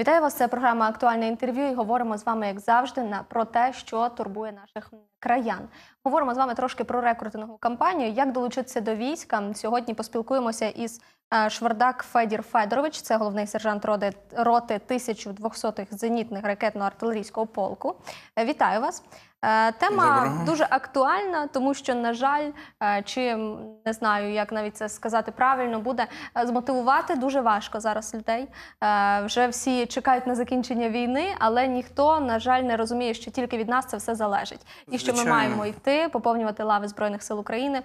Вітаю вас. Це програма Актуальне інтерв'ю. І говоримо з вами, як завжди, на про те, що турбує наших краян. Говоримо з вами трошки про рекрутингову кампанію. Як долучитися до війська? Сьогодні поспілкуємося із Швардак Федір Федорович. Це головний сержант роти, роти 1200-х зенітних ракетно-артилерійського полку. Е, Вітаю вас. Е, Тема Доброго. дуже актуальна, тому що, на жаль, е, чи не знаю, як навіть це сказати правильно, буде змотивувати дуже важко зараз людей. Вже всі чекають на закінчення війни, але ніхто, на жаль, не розуміє, що тільки від нас це все залежить, і що ми маємо йти, поповнювати лави збройних сил України,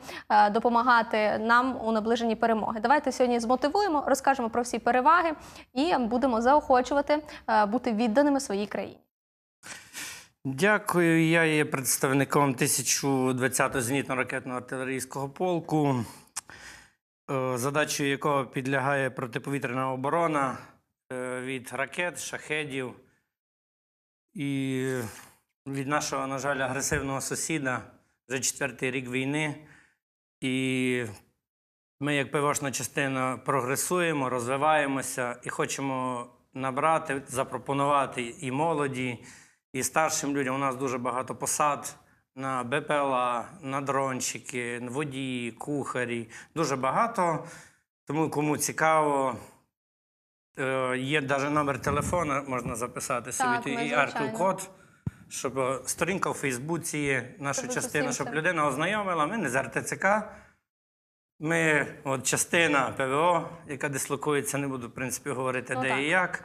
допомагати нам у наближенні перемоги. Давайте сьогодні змотивуємо, розкажемо про всі переваги і будемо заохочувати е, бути відданими своїй країні. Дякую. Я є представником 1020-го зенітно-ракетного артилерійського полку, е, задачею якого підлягає протиповітряна оборона е, від ракет, шахедів і від нашого, на жаль, агресивного сусіда вже четвертий рік війни. І ми, як ПВОшна частина, прогресуємо, розвиваємося і хочемо набрати, запропонувати і молоді, і старшим людям. У нас дуже багато посад на БПЛА, на дрончики, водії, кухарі. Дуже багато. Тому кому цікаво, е, є навіть номер телефона, можна записати собі Так, і аркл-код. Щоб е, сторінка у Фейсбуці є наша Щоб частина, щоб людина ознайомила. Ми не з РТЦК. Ми, от частина ПВО, яка дислокується, не буду в принципі говорити, Ну, де так. і як.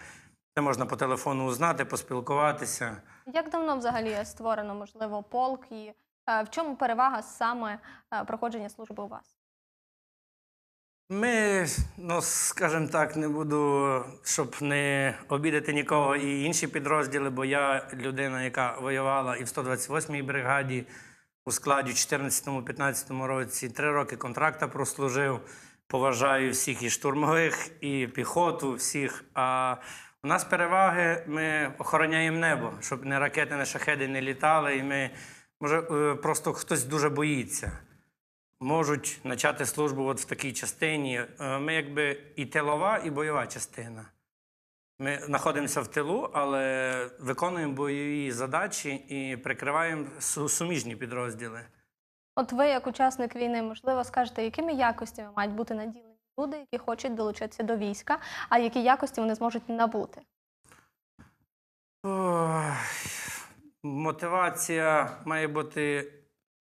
Це можна по телефону узнати, поспілкуватися. Як давно взагалі створено, можливо, полк і е, в чому перевага саме е, проходження служби у вас? Ми, ну скажімо так, не буду, щоб не обідати нікого і інші підрозділи, бо я людина, яка воювала і в 128-й бригаді у складі в 14-15 році, три роки контракта прослужив. Поважаю всіх і штурмових, і піхоту, всіх. А у нас переваги, ми охороняємо небо, щоб не ракети, не шахеди не літали. І ми, може, е, просто хтось дуже боїться можуть почати службу от в такій частині. Е, Ми якби і тилова, і бойова частина. Ми знаходимося в тилу, але виконуємо бойові задачі і прикриваємо суміжні підрозділи. От ви, як учасник війни, можливо, скажете, якими якостями мають бути наділені люди, які хочуть долучитися до війська, а які якості вони зможуть набути? Ой, Мотивація має бути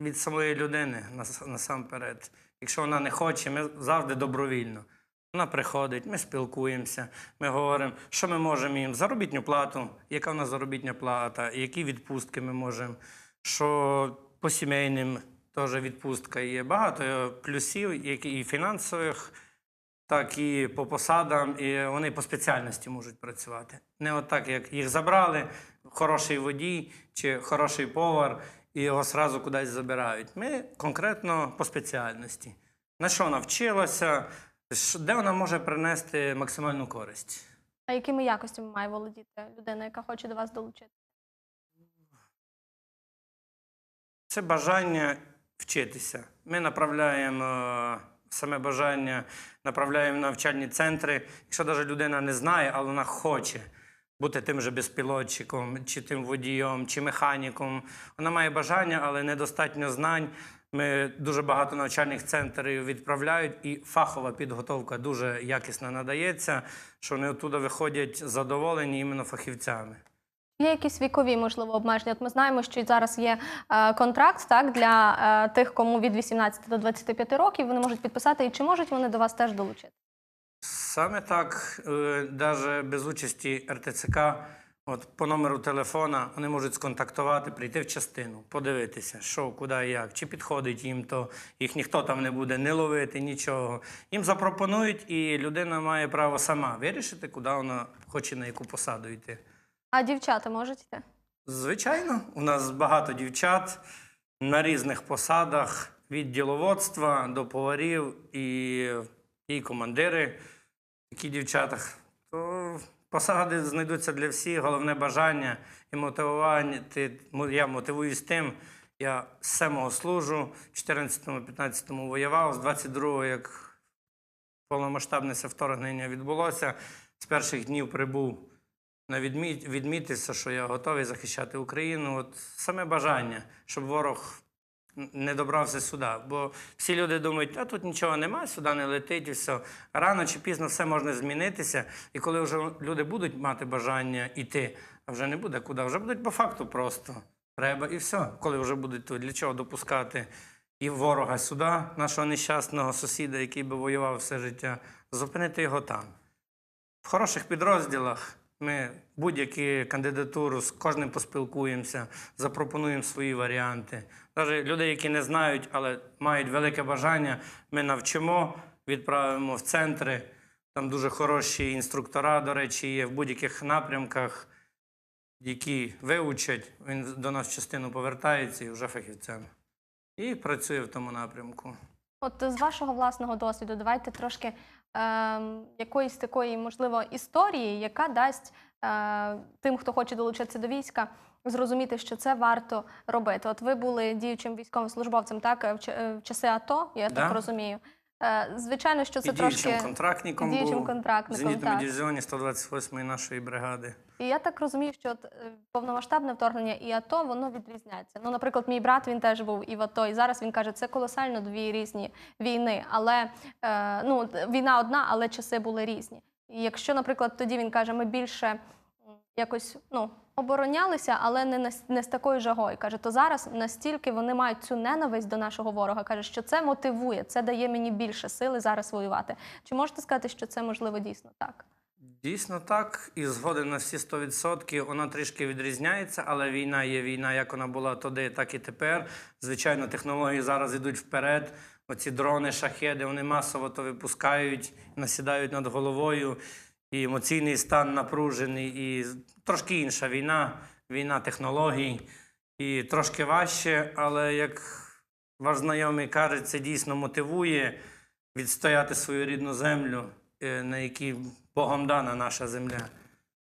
від самої людини насамперед. Якщо вона не хоче, ми завжди добровільно. Вона приходить, ми спілкуємося, ми говоримо, що ми можемо їм заробітню плату, яка в нас заробітня плата, які відпустки ми можемо, що по сімейним теж відпустка є. Багато плюсів, які і фінансових, так і по посадам, і вони по спеціальності можуть працювати. Не от так, як їх забрали, хороший водій чи хороший повар, і його сразу кудись забирають. Ми конкретно по спеціальності. На що вона вчилася, що- де вона може принести максимальну користь. А якими якостями має володіти людина, яка хоче до вас долучитися? Це бажання вчитися. Ми направляємо е, саме бажання, направляємо в навчальні центри. Якщо навіть людина не знає, але вона хоче бути тим же безпілотчиком, чи тим водієм, чи механіком. Вона має бажання, але недостатньо знань. Ми дуже багато навчальних центрів відправляють, і фахова підготовка дуже якісно надається, що вони оттуда виходять задоволені іменно фахівцями. Є якісь вікові, можливо, обмеження. От ми знаємо, що зараз є е, контракт так, для е, тих, кому від 18 до 25 років, вони можуть підписати, і чи можуть вони до вас теж долучити? Саме так, навіть без участі РТЦК, от по номеру телефона вони можуть сконтактувати, прийти в частину, подивитися, що, куди і як, чи підходить їм то, їх ніхто там не буде не ловити, нічого. Їм запропонують, і людина має право сама вирішити, куди вона хоче на яку посаду йти. А дівчата можуть йти? Звичайно, у нас багато дівчат на різних посадах від діловодства до поварів і, і командири, які дівчата. Посади знайдуться для всіх, головне бажання і мотивування. Ти, я мотивуюсь тим. Я з 7 служу, в 14-15 воював, з 22-го, як повномасштабне вторгнення відбулося, з перших днів прибув на відміт, відмітитися, що я готовий захищати Україну. От саме бажання, щоб ворог не добрався сюди. Бо всі люди думають, а тут нічого немає, сюди не летить і все. Рано чи пізно все може змінитися. І коли вже люди будуть мати бажання йти, а вже не буде куди, вже будуть по факту просто. Треба і все. Коли вже будуть тут, для чого допускати і ворога сюди, нашого нещасного сусіда, який би воював все життя, зупинити його там. В хороших підрозділах ми будь-які кандидатуру з кожним поспілкуємося, запропонуємо свої варіанти. Навіть людей, які не знають, але мають велике бажання, ми навчимо, відправимо в центри. Там дуже хороші інструктора, до речі, є в будь-яких напрямках, які виучать. Він до нас частину повертається і вже фахівцем. І працює в тому напрямку. От з вашого власного досвіду, давайте трошки якоїсь такої, можливо, історії, яка дасть е, тим, хто хоче долучитися до війська, зрозуміти, що це варто робити. От ви були діючим військовим службовцем, так, е, в, е, в часи АТО, я Да. так розумію. Е, звичайно, що це і діючим трошки. контрактником діючим був контрактником, зенітному дивізіоні 128-ї нашої бригади. І я так розумію, що от, е, повномасштабне вторгнення і АТО воно відрізняється. Ну, наприклад, мій брат він теж був і в АТО, і зараз він каже, це колосально дві різні війни. Але е, ну, війна одна, але часи були різні. І якщо, наприклад, тоді він каже, ми більше якось ну, оборонялися, але не, на, не з такою жагою. Каже, то зараз настільки вони мають цю ненависть до нашого ворога. Каже, що це мотивує, це дає мені більше сили зараз воювати. Чи можете сказати, що це можливо дійсно так? Дійсно так, і згоден на всі 100%. Вона трішки відрізняється, але війна є війна, як вона була тоді, так і тепер. Звичайно, технології зараз йдуть вперед. Оці дрони, шахеди, вони масово то випускають, насідають над головою. І емоційний стан напружений, і трошки інша війна, війна технологій. І трошки важче, але як ваш знайомий каже, це дійсно мотивує відстояти свою рідну землю, е, на якій Богом дана наша земля.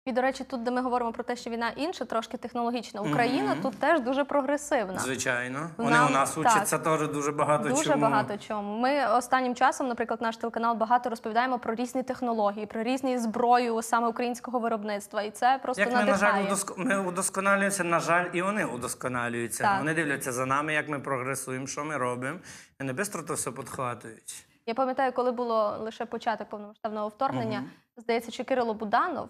І, до речі, тут, де ми говоримо про те, що війна інша, трошки технологічна. Україна Мгм. тут теж дуже прогресивна. Звичайно. Вони Нам- у нас учаться теж дуже багато Дуже чому. багато чому. Ми останнім часом, наприклад, наш телеканал багато розповідаємо про різні технології, про різні зброю саме українського виробництва. І це просто Як ми, на жаль, удоск... ми удосконалюємося, на жаль, і вони удосконалюються. Так. Вони дивляться за нами, як ми прогресуємо, що ми робимо. І не швидко то все підхватують. Я пам'ятаю, коли було лише початок повномасштабного вторгнення, Мгм. здається, що Кирило Буданов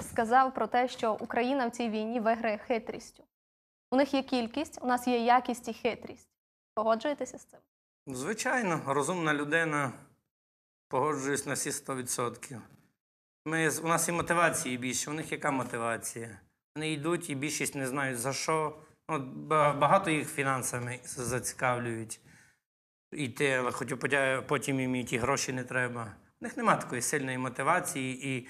сказав про те, що Україна в цій війні виграє хитрістю. У них є кількість, у нас є якість і хитрість. Погоджуєтеся з цим? Звичайно, розумна людина, погоджуюсь на всі 100%. Ми, у нас і мотивації більше. У них яка мотивація? Вони йдуть і більшість не знають за що. От, багато їх фінансами зацікавлюють йти, але хоч потім їм і ті гроші не треба. У них немає такої сильної мотивації. І,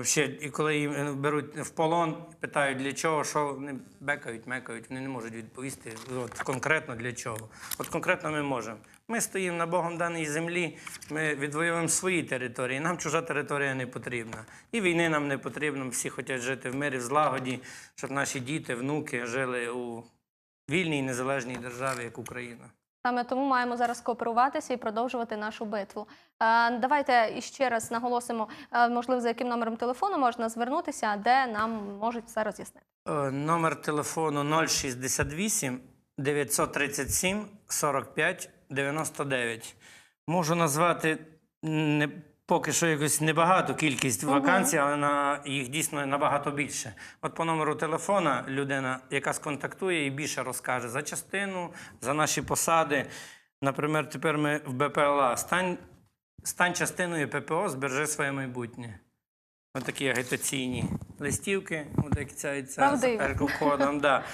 взагалі, і коли їм е, беруть в полон, питають для чого, що вони бекають, мекають, вони не можуть відповісти от, конкретно для чого. От конкретно ми можемо. Ми стоїмо на Богом даній землі, ми відвоюємо свої території. Нам чужа територія не потрібна. І війни нам не потрібно. Всі хочуть жити в мирі, в злагоді, щоб наші діти, внуки жили у вільній незалежній державі, як Україна. Саме тому маємо зараз кооперуватися і продовжувати нашу битву. Е, Давайте іще раз наголосимо, е, можливо, за яким номером телефону можна звернутися, де нам можуть все роз'яснити. Е, Номер телефону 068 937 45 99. Можу назвати поки що якось небагато кількість вакансій, але на, їх дійсно набагато більше. От по номеру телефона людина, яка сконтактує і більше розкаже за частину, за наші посади. Наприклад, тепер ми в БПЛА. Стань, стань частиною ППО, збережи своє майбутнє. Ось такі агітаційні листівки, як ця, ця з Правдиві. Да.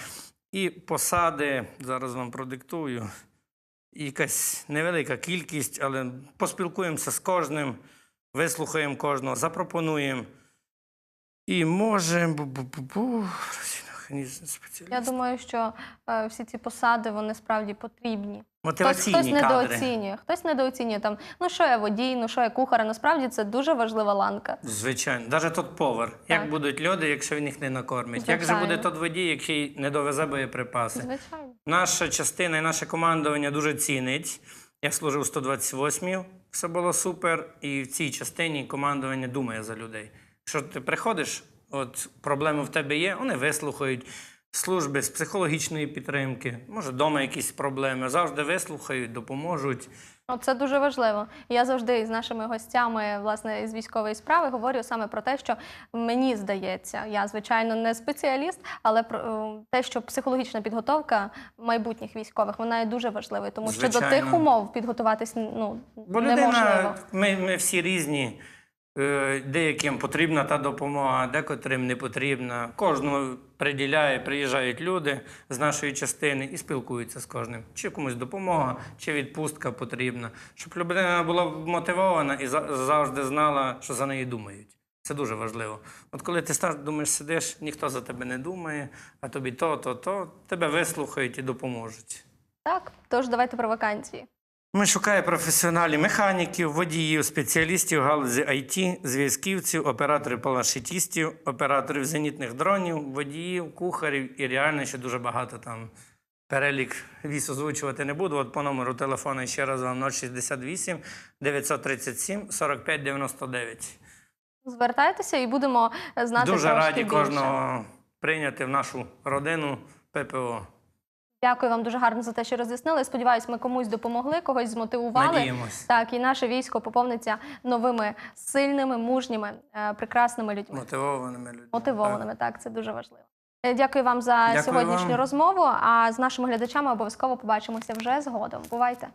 І посади, зараз вам продиктую. Якась невелика кількість, але поспілкуємося з кожним, вислухаємо кожного, запропонуємо. І можемо. Я думаю, що е, всі ці посади вони справді потрібні. Мотиваційні хтось кадри. недооцінює, хтось недооцінює там, ну що я водій, ну що я кухар. Насправді це дуже важлива ланка. Звичайно, навіть тот повар. Як будуть люди, якщо він їх не накормить? Як же буде тот водій, який не довезе боєприпаси? Звичайно. Наша частина і наше командування дуже цінить. Я служив у 128-й, все було супер. І в цій частині командування думає за людей. Якщо ти приходиш от проблеми в тебе є, вони вислухають. Служби з психологічної підтримки, може, вдома якісь проблеми. Завжди вислухають, допоможуть. Ну, Це дуже важливо. Я завжди з нашими гостями, власне, з військової справи говорю саме про те, що мені здається, я звичайно не спеціаліст, але про е, те, що психологічна підготовка майбутніх військових вона є дуже важливою, тому що до тих умов підготуватись ну Бо людина, ми, ми всі різні. Е, Деяким потрібна та допомога, декотрим не потрібна. Кожного приділяє, приїжджають люди з нашої частини і спілкуються з кожним. Чи комусь допомога, чи відпустка потрібна. Щоб людина була мотивована і за- завжди знала, що за неї думають. Це дуже важливо. От коли ти стар, думаєш, сидиш, ніхто за тебе не думає, а тобі то, то, то, тебе вислухають і допоможуть. Так, тож давайте про вакансії. Ми шукаємо професіоналів, механіків, водіїв, спеціалістів галузі IT, зв'язківців, операторів планшетістів, операторів зенітних дронів, водіїв, кухарів і реально ще дуже багато там. Перелік віз озвучувати не буду. От по номеру телефону ще раз вам 068 937 45 99. Звертайтеся і будемо знати Дуже раді більше. кожного прийняти в нашу родину ППО. Дякую вам дуже гарно за те, що роз'яснили. Сподіваюсь, ми комусь допомогли, когось змотивували. Надіємось. Так, і наше військо поповниться новими сильними, мужніми, е, прекрасними людьми, Мотивованими людьми. мотивованими. Так, це дуже важливо. Е, Дякую вам за Дякую сьогоднішню вам. розмову. А з нашими глядачами обов'язково побачимося вже згодом. Бувайте!